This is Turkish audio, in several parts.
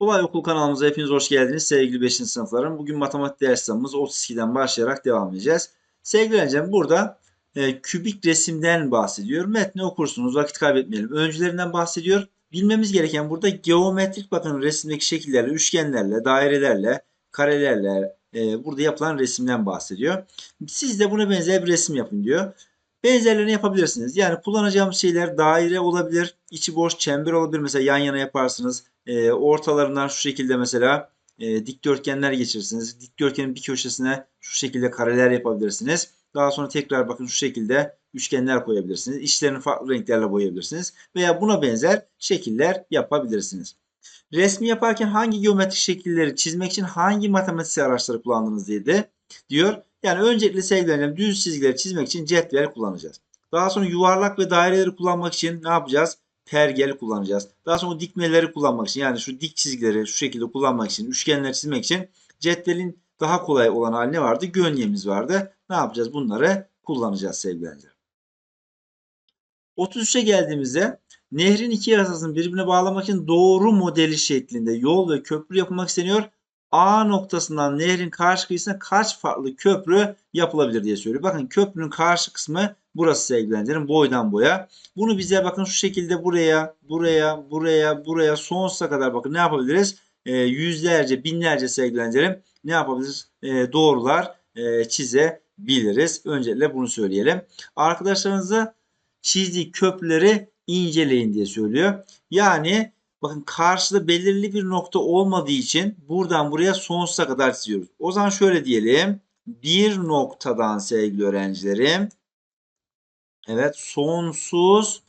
Kolay Okul kanalımıza hepiniz hoş geldiniz sevgili 5. sınıflarım. Bugün matematik dersimiz 32'den başlayarak devam edeceğiz. Sevgili öğrencim burada e, kübik resimden bahsediyor. Metni okursunuz vakit kaybetmeyelim. Öncülerinden bahsediyor. Bilmemiz gereken burada geometrik bakın resimdeki şekillerle, üçgenlerle, dairelerle, karelerle e, burada yapılan resimden bahsediyor. Siz de buna benzer bir resim yapın diyor. Benzerlerini yapabilirsiniz. Yani kullanacağımız şeyler daire olabilir, içi boş çember olabilir. Mesela yan yana yaparsınız. E, ortalarından şu şekilde mesela e, dikdörtgenler geçirirsiniz. Dikdörtgenin bir köşesine şu şekilde kareler yapabilirsiniz. Daha sonra tekrar bakın şu şekilde üçgenler koyabilirsiniz. İçlerini farklı renklerle boyayabilirsiniz. Veya buna benzer şekiller yapabilirsiniz. Resmi yaparken hangi geometrik şekilleri çizmek için hangi matematiksel araçları kullandınız diye de diyor. Yani öncelikle sevgili düz çizgileri çizmek için cetvel kullanacağız. Daha sonra yuvarlak ve daireleri kullanmak için ne yapacağız? Pergel kullanacağız. Daha sonra dikmeleri kullanmak için yani şu dik çizgileri şu şekilde kullanmak için, üçgenler çizmek için cetvelin daha kolay olan hali vardı? Gönyemiz vardı. Ne yapacağız? Bunları kullanacağız sevgili öğrenciler. 33'e geldiğimizde nehrin iki yarasını birbirine bağlamak için doğru modeli şeklinde yol ve köprü yapılmak isteniyor. A noktasından nehrin karşı kıyısına kaç farklı köprü yapılabilir diye söylüyor. Bakın köprünün karşı kısmı burası sevgili öğrencilerim boydan boya. Bunu bize bakın şu şekilde buraya, buraya, buraya, buraya sonsuza kadar bakın ne yapabiliriz? E, yüzlerce, binlerce sevgili öğrencilerim ne yapabiliriz? E, doğrular e, çizebiliriz. Öncelikle bunu söyleyelim. Arkadaşlarınızı çizdiği köprüleri inceleyin diye söylüyor. Yani bakın karşıda belirli bir nokta olmadığı için buradan buraya sonsuza kadar çiziyoruz. O zaman şöyle diyelim. Bir noktadan sevgili öğrencilerim evet sonsuz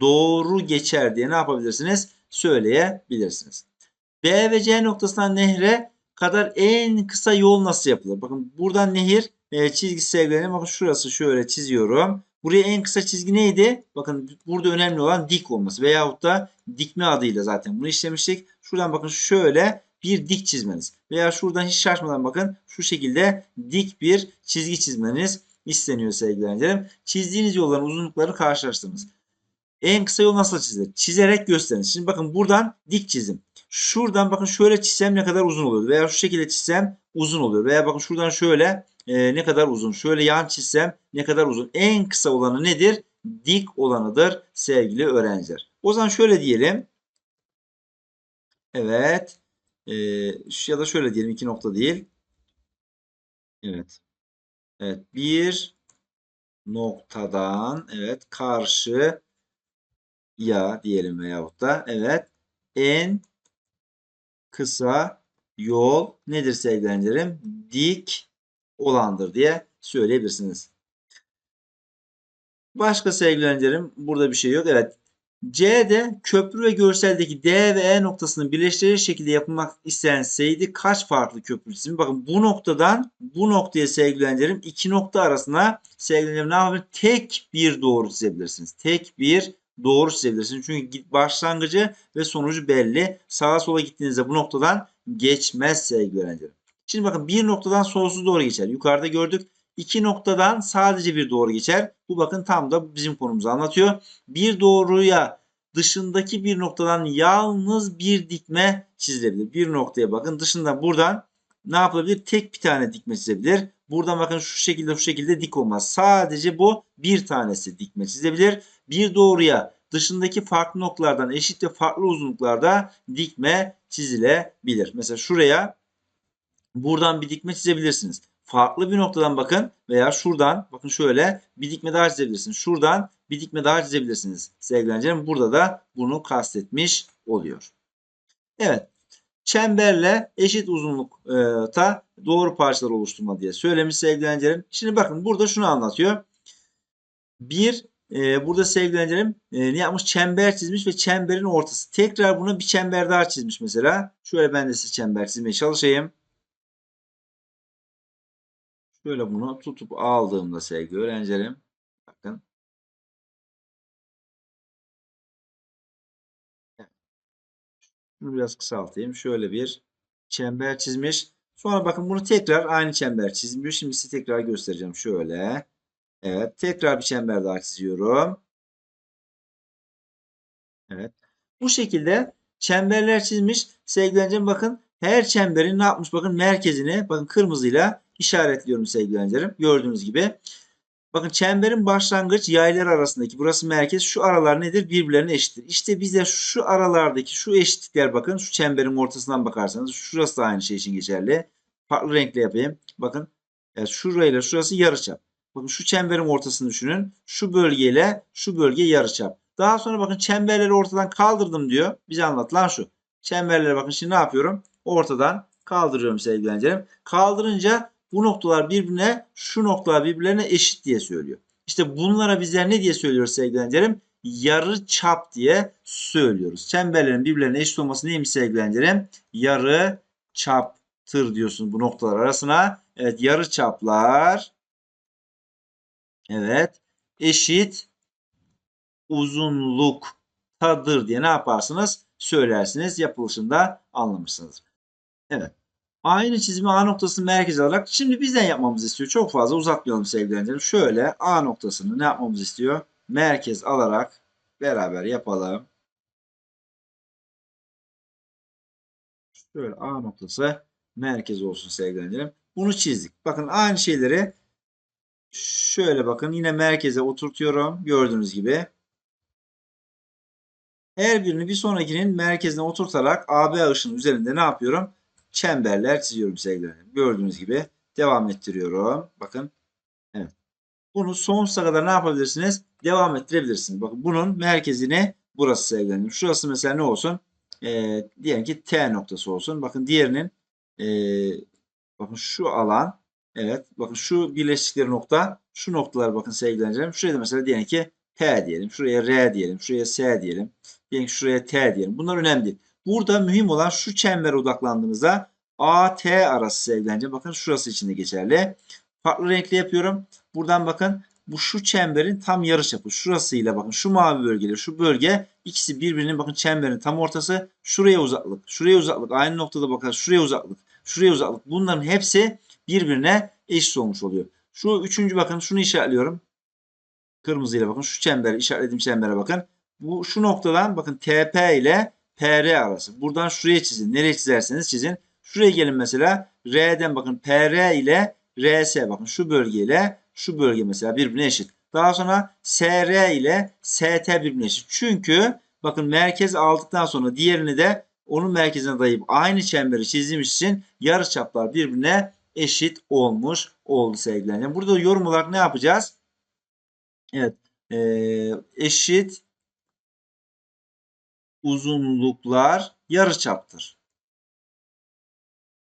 doğru geçer diye ne yapabilirsiniz? Söyleyebilirsiniz. B ve C noktasından nehre kadar en kısa yol nasıl yapılır? Bakın buradan nehir e, çizgisi sevgilerim. Bakın şurası şöyle çiziyorum. Buraya en kısa çizgi neydi? Bakın burada önemli olan dik olması veyahut da dikme adıyla zaten bunu işlemiştik. Şuradan bakın şöyle bir dik çizmeniz veya şuradan hiç şaşmadan bakın şu şekilde dik bir çizgi çizmeniz isteniyor sevgili öğrencilerim. Çizdiğiniz yolların uzunluklarını karşılaştırınız. En kısa yol nasıl çizilir? Çizerek gösterin. Şimdi bakın buradan dik çizim. Şuradan bakın şöyle çizsem ne kadar uzun oluyor. Veya şu şekilde çizsem uzun oluyor. Veya bakın şuradan şöyle e, ne kadar uzun. Şöyle yan çizsem ne kadar uzun. En kısa olanı nedir? Dik olanıdır sevgili öğrenciler. O zaman şöyle diyelim. Evet. E, ya da şöyle diyelim iki nokta değil. Evet. Evet. Bir noktadan evet karşı ya diyelim veyahut da evet en kısa yol nedir sevgili? Dik olandır diye söyleyebilirsiniz. Başka sevgili burada bir şey yok. Evet. C'de köprü ve görseldeki D ve E noktasını birleştirecek şekilde yapılmak istenseydi kaç farklı köprü çizimi? Bakın bu noktadan bu noktaya sevgili öğrencilerim iki nokta arasına sevgili öğrencilerim ne yapabilir? Tek bir doğru çizebilirsiniz. Tek bir doğru çizebilirsiniz. Çünkü başlangıcı ve sonucu belli. Sağa sola gittiğinizde bu noktadan geçmez sevgili öğrencilerim. Şimdi bakın bir noktadan sonsuz doğru geçer. Yukarıda gördük. İki noktadan sadece bir doğru geçer. Bu bakın tam da bizim konumuzu anlatıyor. Bir doğruya dışındaki bir noktadan yalnız bir dikme çizilebilir. Bir noktaya bakın dışında buradan ne yapılabilir? Tek bir tane dikme çizebilir. Buradan bakın şu şekilde şu şekilde dik olmaz. Sadece bu bir tanesi dikme çizebilir. Bir doğruya dışındaki farklı noktalardan eşit ve farklı uzunluklarda dikme çizilebilir. Mesela şuraya buradan bir dikme çizebilirsiniz. Farklı bir noktadan bakın veya şuradan bakın şöyle bir dikme daha çizebilirsiniz. Şuradan bir dikme daha çizebilirsiniz. Sevgili burada da bunu kastetmiş oluyor. Evet. Çemberle eşit uzunlukta doğru parçalar oluşturma diye söylemiş sevgili öğrencilerim. Şimdi bakın burada şunu anlatıyor. Bir e, burada sevgili öğrencilerim e, ne yapmış? Çember çizmiş ve çemberin ortası. Tekrar buna bir çember daha çizmiş mesela. Şöyle ben de size çember çizmeye çalışayım. Şöyle bunu tutup aldığımda sevgili öğrencilerim. Bakın. Bunu biraz kısaltayım. Şöyle bir çember çizmiş. Sonra bakın bunu tekrar aynı çember çizmiyor. Şimdi size tekrar göstereceğim. Şöyle. Evet. Tekrar bir çember daha çiziyorum. Evet. Bu şekilde çemberler çizmiş. Sevgili bakın her çemberin ne yapmış? Bakın merkezini bakın kırmızıyla işaretliyorum sevgili öğrencilerim. Gördüğünüz gibi. Bakın çemberin başlangıç yaylar arasındaki burası merkez. Şu aralar nedir? Birbirlerine eşittir. İşte bize şu aralardaki şu eşitlikler bakın. Şu çemberin ortasından bakarsanız şurası da aynı şey için geçerli. Farklı renkle yapayım. Bakın evet, şurayla şurası yarıçap. Bakın şu çemberin ortasını düşünün. Şu bölgeyle şu bölge yarıçap. Daha sonra bakın çemberleri ortadan kaldırdım diyor. Bize anlatılan şu. Çemberleri bakın şimdi ne yapıyorum? Ortadan kaldırıyorum sevgili öğrencilerim. Kaldırınca bu noktalar birbirine şu noktalar birbirlerine eşit diye söylüyor. İşte bunlara bizler ne diye söylüyoruz sevgili? Yarı çap diye söylüyoruz. Çemberlerin birbirlerine eşit olması neymiş sevgili? Yarı çaptır diyorsun bu noktalar arasına. Evet yarı çaplar evet eşit uzunluktadır diye ne yaparsınız? Söylersiniz. Yapılışında anlamışsınız. Evet. Aynı çizimi A noktasını merkez alarak şimdi bizden yapmamızı istiyor. Çok fazla uzatmayalım sevgili öğrencilerim. Şöyle A noktasını ne yapmamızı istiyor? Merkez alarak beraber yapalım. Şöyle A noktası merkez olsun sevgili öğrencilerim. Bunu çizdik. Bakın aynı şeyleri şöyle bakın yine merkeze oturtuyorum. Gördüğünüz gibi. Her birini bir sonrakinin merkezine oturtarak AB ışının üzerinde ne yapıyorum? Çemberler çiziyorum sevgili Gördüğünüz gibi devam ettiriyorum. Bakın. Evet. Bunu sonsuza kadar ne yapabilirsiniz? Devam ettirebilirsiniz. Bakın bunun merkezine burası sevgili Şurası mesela ne olsun? Ee, diyelim ki T noktası olsun. Bakın diğerinin e, bakın şu alan evet bakın şu birleştikleri nokta şu noktalar bakın sevgili Şuraya da mesela diyelim ki T diyelim. Şuraya R diyelim. Şuraya S diyelim. Diyelim ki şuraya T diyelim. Bunlar önemli değil. Burada mühim olan şu çembere odaklandığınızda AT arası sevgilence. Bakın şurası için de geçerli. Farklı renkli yapıyorum. Buradan bakın bu şu çemberin tam yarıçapı. Şurasıyla bakın şu mavi bölgeyle şu bölge ikisi birbirinin bakın çemberin tam ortası. Şuraya uzaklık, şuraya uzaklık. Aynı noktada bakın şuraya uzaklık, şuraya uzaklık. Bunların hepsi birbirine eşit olmuş oluyor. Şu üçüncü bakın şunu işaretliyorum. Kırmızıyla bakın şu çember işaretlediğim çembere bakın. Bu şu noktadan bakın TP ile PR arası. Buradan şuraya çizin. Nereye çizerseniz çizin. Şuraya gelin mesela. R'den bakın PR ile RS bakın şu bölge ile şu bölge mesela birbirine eşit. Daha sonra SR ile ST birbirine eşit. Çünkü bakın merkez aldıktan sonra diğerini de onun merkezine dayayıp aynı çemberi çizdiğimiz için yarıçaplar birbirine eşit olmuş oldu sevgiler. Yani burada yorum olarak ne yapacağız? Evet. Ee, eşit uzunluklar yarıçaptır.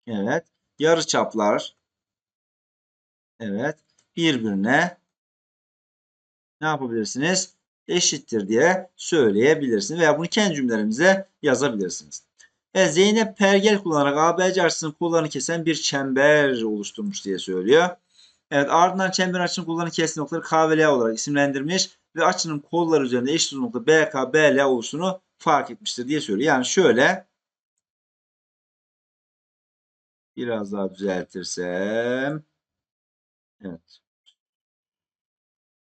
Evet. Yarıçaplar evet birbirine ne yapabilirsiniz? Eşittir diye söyleyebilirsiniz veya bunu kendi cümlelerimize yazabilirsiniz. Evet, Zeynep pergel kullanarak ABC açısının kollarını kesen bir çember oluşturmuş diye söylüyor. Evet ardından çember açının kollarını kestiği noktaları K ve L olarak isimlendirmiş ve açının kolları üzerinde eşit uzunlukta BK, BL oluştuğunu fark etmiştir diye söylüyor. Yani şöyle biraz daha düzeltirsem evet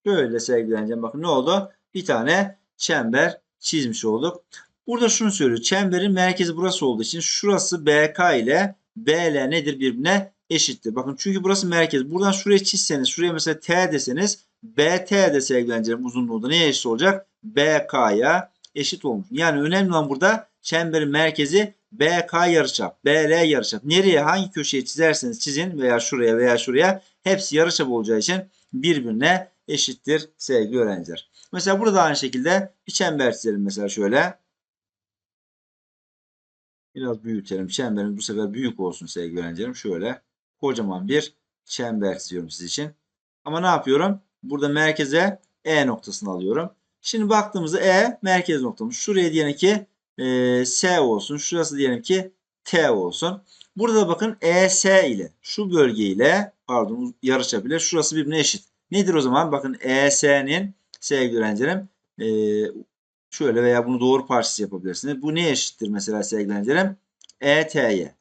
şöyle sevgileneceğim. Bakın ne oldu? Bir tane çember çizmiş olduk. Burada şunu söylüyor. Çemberin merkezi burası olduğu için şurası BK ile BL nedir birbirine eşittir. Bakın çünkü burası merkez. Buradan şuraya çizseniz, şuraya mesela T deseniz BT de sevgileneceğim uzunluğu da neye eşit olacak? BK'ya eşit olmuş. Yani önemli olan burada çemberin merkezi BK yarıçap, BL yarıçap. Nereye hangi köşeye çizerseniz çizin veya şuraya veya şuraya hepsi yarıçap olacağı için birbirine eşittir sevgili öğrenciler. Mesela burada aynı şekilde bir çember çizelim mesela şöyle. Biraz büyütelim. Çemberimiz bu sefer büyük olsun sevgili öğrencilerim. Şöyle kocaman bir çember çiziyorum siz için. Ama ne yapıyorum? Burada merkeze E noktasını alıyorum. Şimdi baktığımızda E merkez noktamız. Şuraya diyelim ki e, S olsun. Şurası diyelim ki T olsun. Burada bakın ES ile şu bölge ile pardon yarıçap ile şurası birbirine eşit. Nedir o zaman? Bakın ES'nin sevgili öğrencilerim e, şöyle veya bunu doğru parçası yapabilirsiniz. Bu ne eşittir mesela sevgili öğrencilerim? ET'ye.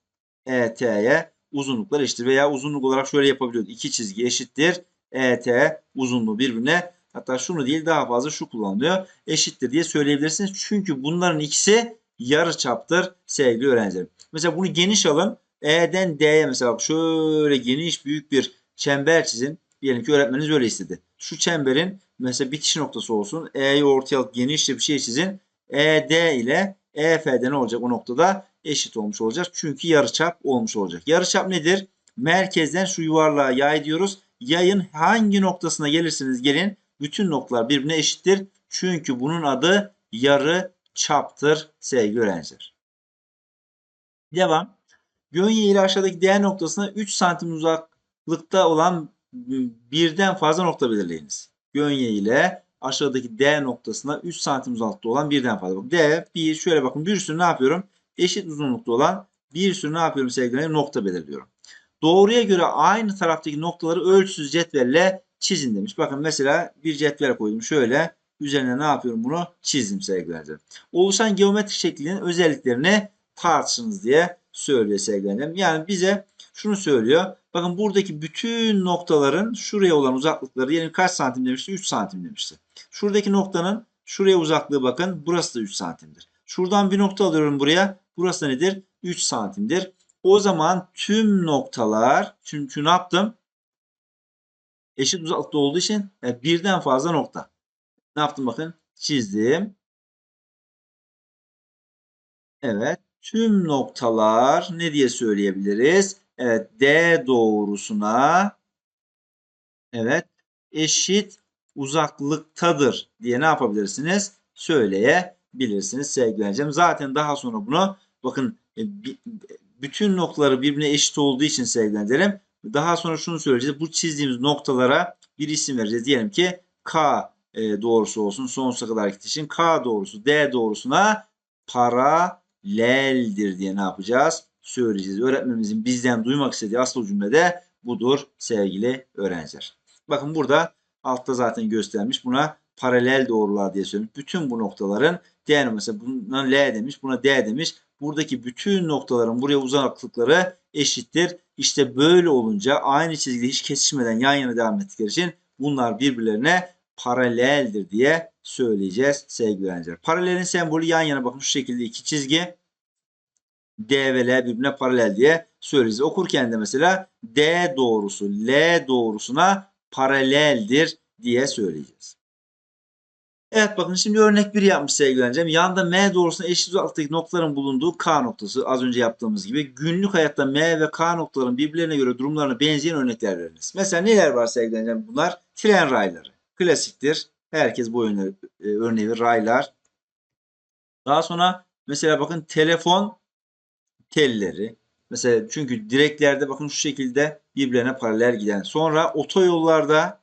ET'ye uzunluklar eşittir. Veya uzunluk olarak şöyle yapabiliyoruz. İki çizgi eşittir. ET uzunluğu birbirine Hatta şunu değil daha fazla şu kullanılıyor. Eşittir diye söyleyebilirsiniz. Çünkü bunların ikisi yarıçaptır sevgili öğrencilerim. Mesela bunu geniş alın. E'den D'ye mesela bak şöyle geniş büyük bir çember çizin. Diyelim ki öğretmeniniz öyle istedi. Şu çemberin mesela bitiş noktası olsun. E'yi ortaya alıp genişçe bir şey çizin. ED ile EF'de ne olacak o noktada? Eşit olmuş olacak. Çünkü yarıçap olmuş olacak. Yarıçap nedir? Merkezden şu yuvarlığa yay diyoruz. Yayın hangi noktasına gelirsiniz gelin bütün noktalar birbirine eşittir. Çünkü bunun adı yarı çaptır sevgili öğrenciler. Devam. Gönye ile aşağıdaki D noktasına 3 santim uzaklıkta olan birden fazla nokta belirleyiniz. Gönye ile aşağıdaki D noktasına 3 santim uzaklıkta olan birden fazla. D, bir şöyle bakın bir sürü ne yapıyorum? Eşit uzunlukta olan bir sürü ne yapıyorum sevgili nokta belirliyorum. Doğruya göre aynı taraftaki noktaları ölçüsüz cetvelle çizin demiş. Bakın mesela bir cetvel koydum şöyle. Üzerine ne yapıyorum bunu? Çizdim sevgili öğrencilerim. Oluşan geometrik şeklinin özelliklerini tartışınız diye söylüyor sevgili öğrencilerim. Yani bize şunu söylüyor. Bakın buradaki bütün noktaların şuraya olan uzaklıkları diyelim kaç santim demişti? 3 santim demişti. Şuradaki noktanın şuraya uzaklığı bakın. Burası da 3 santimdir. Şuradan bir nokta alıyorum buraya. Burası nedir? 3 santimdir. O zaman tüm noktalar çünkü ne yaptım? Eşit uzaklıkta olduğu için yani birden fazla nokta. Ne yaptım bakın? Çizdim. Evet. Tüm noktalar ne diye söyleyebiliriz? Evet. D doğrusuna evet eşit uzaklıktadır diye ne yapabilirsiniz? Söyleyebilirsiniz sevgili öğrencim. Zaten daha sonra bunu bakın e, bütün noktaları birbirine eşit olduğu için sevgili öğrencilerim daha sonra şunu söyleyeceğiz. Bu çizdiğimiz noktalara bir isim vereceğiz. Diyelim ki K e, doğrusu olsun sonsuza kadar için K doğrusu D doğrusuna paraleldir diye ne yapacağız? Söyleyeceğiz. Öğretmenimizin bizden duymak istediği asıl cümlede budur sevgili öğrenciler. Bakın burada altta zaten göstermiş. Buna paralel doğrular diye söylemiş. Bütün bu noktaların D mesela buna L demiş, buna D demiş. Buradaki bütün noktaların buraya uzaklıkları eşittir. İşte böyle olunca aynı çizgide hiç kesişmeden yan yana devam ettikleri için bunlar birbirlerine paraleldir diye söyleyeceğiz sevgili öğrenciler. Paralelin sembolü yan yana bakın şu şekilde iki çizgi. D ve L birbirine paralel diye söyleyeceğiz. Okurken de mesela D doğrusu L doğrusuna paraleldir diye söyleyeceğiz. Evet bakın şimdi örnek 1 yapmış sevgili öğrencim. Yanda M doğrusuna eşit uzaktaki noktaların bulunduğu K noktası az önce yaptığımız gibi. Günlük hayatta M ve K noktaların birbirlerine göre durumlarına benzeyen örnekler veriniz. Mesela neler var sevgili öğrencim? Bunlar tren rayları. Klasiktir. Herkes bu örneği, örneği verir. Raylar. Daha sonra mesela bakın telefon telleri. Mesela çünkü direklerde bakın şu şekilde birbirlerine paralel giden. Sonra otoyollarda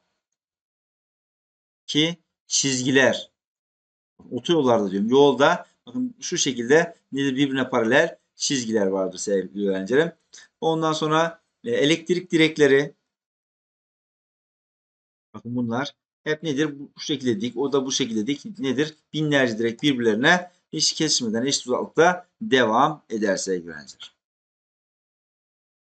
ki çizgiler. Otoyollarda diyorum. Yolda bakın şu şekilde nedir birbirine paralel çizgiler vardır sevgili öğrencilerim. Ondan sonra e, elektrik direkleri bakın bunlar hep nedir? Bu şekilde dik. O da bu şekilde dik. Nedir? Binlerce direk birbirlerine hiç kesmeden eşit uzaklıkta devam eder sevgili öğrenciler.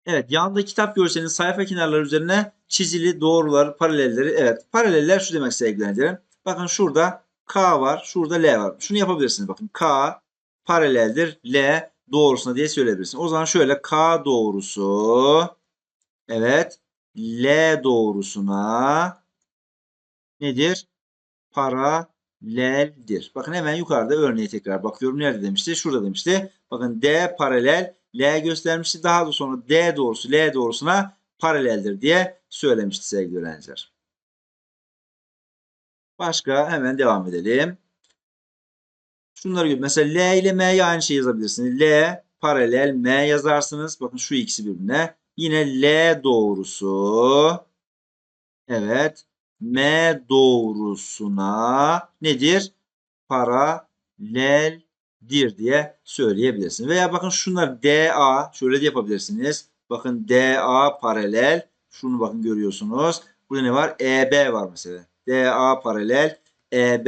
Evet yanda kitap görselinin sayfa kenarları üzerine çizili doğrular, paralelleri. Evet paraleller şu demek sevgili öğrencilerim. Bakın şurada K var, şurada L var. Şunu yapabilirsiniz bakın. K paraleldir L doğrusuna diye söyleyebilirsiniz. O zaman şöyle K doğrusu evet L doğrusuna nedir? Paraleldir. Bakın hemen yukarıda örneği tekrar bakıyorum. Nerede demişti? Şurada demişti. Bakın D paralel L göstermişti. Daha da sonra D doğrusu L doğrusuna paraleldir diye söylemişti sevgili öğrenciler. Başka hemen devam edelim. Şunları gibi mesela L ile M'ye aynı şey yazabilirsiniz. L paralel M yazarsınız. Bakın şu ikisi birbirine. Yine L doğrusu evet M doğrusuna nedir? Paraleldir diye söyleyebilirsiniz. Veya bakın şunlar DA şöyle de yapabilirsiniz. Bakın DA paralel. Şunu bakın görüyorsunuz. Burada ne var? EB var mesela. DA paralel EB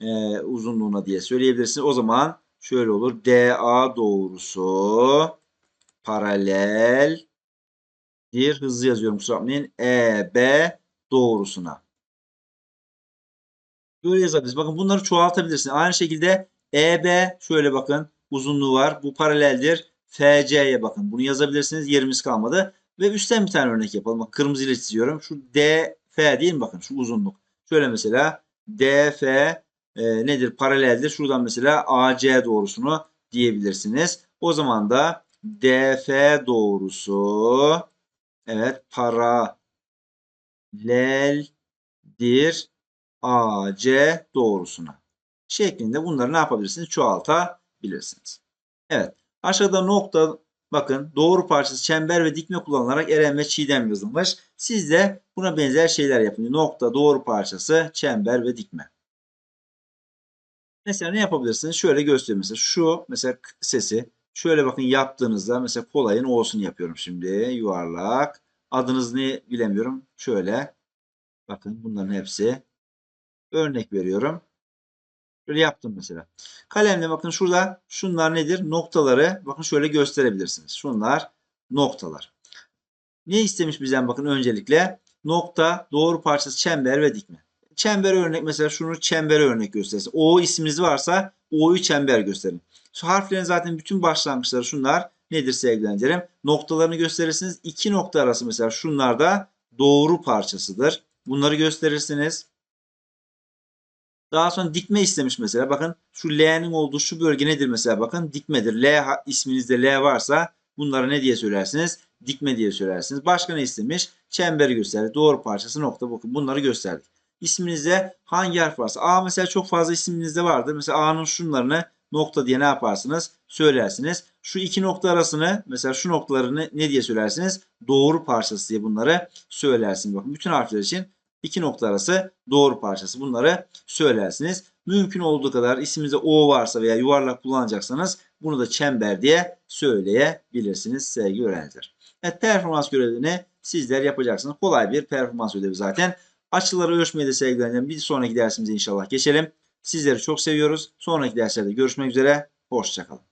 e, uzunluğuna diye söyleyebilirsiniz. O zaman şöyle olur. DA doğrusu paralel bir hızlı yazıyorum kusura bakmayın. EB doğrusuna. Böyle yazabiliriz. Bakın bunları çoğaltabilirsin. Aynı şekilde EB şöyle bakın uzunluğu var. Bu paraleldir. FC'ye bakın. Bunu yazabilirsiniz. Yerimiz kalmadı. Ve üstten bir tane örnek yapalım. Bak kırmızı ile çiziyorum. Şu DF değil mi? Bakın şu uzunluk. Şöyle mesela DF e, nedir? Paraleldir. Şuradan mesela AC doğrusunu diyebilirsiniz. O zaman da DF doğrusu evet paraleldir AC doğrusuna şeklinde bunları ne yapabilirsiniz? Çoğaltabilirsiniz. Evet. Aşağıda nokta bakın doğru parçası çember ve dikme kullanılarak Eren ve Çiğdem yazılmış. Siz de buna benzer şeyler yapın. Nokta doğru parçası çember ve dikme. Mesela ne yapabilirsiniz? Şöyle göstereyim mesela. Şu mesela sesi şöyle bakın yaptığınızda mesela kolayın olsun yapıyorum şimdi. Yuvarlak. Adınız ne bilemiyorum. Şöyle. Bakın bunların hepsi. Örnek veriyorum. Şöyle yaptım mesela. Kalemle bakın şurada şunlar nedir? Noktaları bakın şöyle gösterebilirsiniz. Şunlar noktalar. Ne istemiş bizden bakın öncelikle? Nokta, doğru parçası, çember ve dikme. Çember örnek mesela şunu çembere örnek göstersin. O isminiz varsa O'yu çember gösterin. Şu harflerin zaten bütün başlangıçları şunlar nedir sevgili öğrencilerim? Noktalarını gösterirsiniz. İki nokta arası mesela şunlar da doğru parçasıdır. Bunları gösterirsiniz. Daha sonra dikme istemiş mesela. Bakın şu L'nin olduğu şu bölge nedir mesela? Bakın dikmedir. L isminizde L varsa bunlara ne diye söylersiniz? Dikme diye söylersiniz. Başka ne istemiş? Çemberi gösterdi. Doğru parçası nokta. Bakın bunları gösterdik. İsminizde hangi harf varsa. A mesela çok fazla isminizde vardır. Mesela A'nın şunlarını nokta diye ne yaparsınız? Söylersiniz. Şu iki nokta arasını mesela şu noktalarını ne diye söylersiniz? Doğru parçası diye bunları söylersiniz. Bakın bütün harfler için iki nokta arası doğru parçası. Bunları söylersiniz. Mümkün olduğu kadar isminizde O varsa veya yuvarlak kullanacaksanız bunu da çember diye söyleyebilirsiniz sevgili öğrenciler. Evet performans görevini sizler yapacaksınız. Kolay bir performans ödevi zaten. Açıları ölçmeyi de sevgili öğrencilerim bir sonraki dersimize inşallah geçelim. Sizleri çok seviyoruz. Sonraki derslerde görüşmek üzere. Hoşçakalın.